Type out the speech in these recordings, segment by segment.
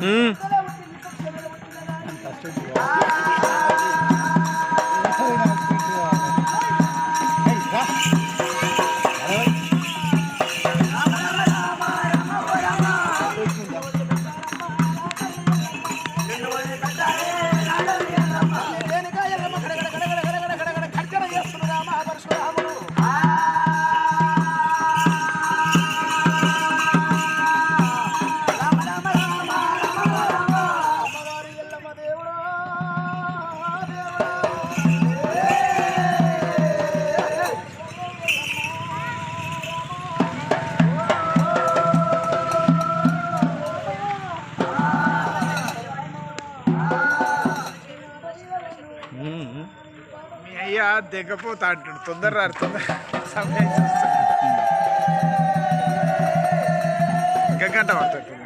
ಹ್ಮ್ అయ్యా దిగపోతా అంటాడు. తొందర రారు తొందర. సమయం చూస్తాడు ఇంకా గంట పడుతుంది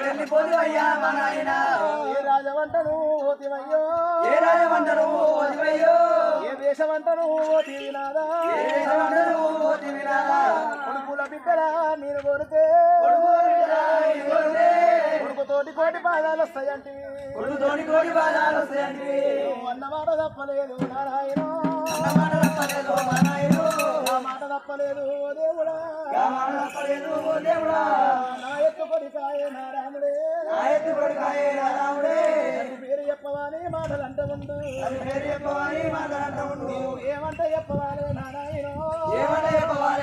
వెళ్ళిపోతివయ్యా నానాయన. ఏ రాజవంటను ఓతివయ్యో ఏ రాజమండలు ఓదివయ్యో ఏ రాజమండలు ఓదివినాదా కొడుకుల బిడ్డల నేను కొడితే. కొడుకుతోటి కోటి బాధాలు వస్తాయంటి. కొడుకుతోటి కోటి బాధాలు వస్తాయండి అన్నమాట తప్పలేదు నారాయణ. తప్పలేదు నారాయణ. మాట తప్పలేదు దేవుడా. మాట తప్పలేదు దేవుడా. నా నారాముడే నా యొక్క కొడుకాయ నారాముడే పేరు చెప్పవాని మాటలు అంట ఉండు. పేరు చెప్పవాని మాటలు అంట ఉండు. ఏమంట చెప్పవాలి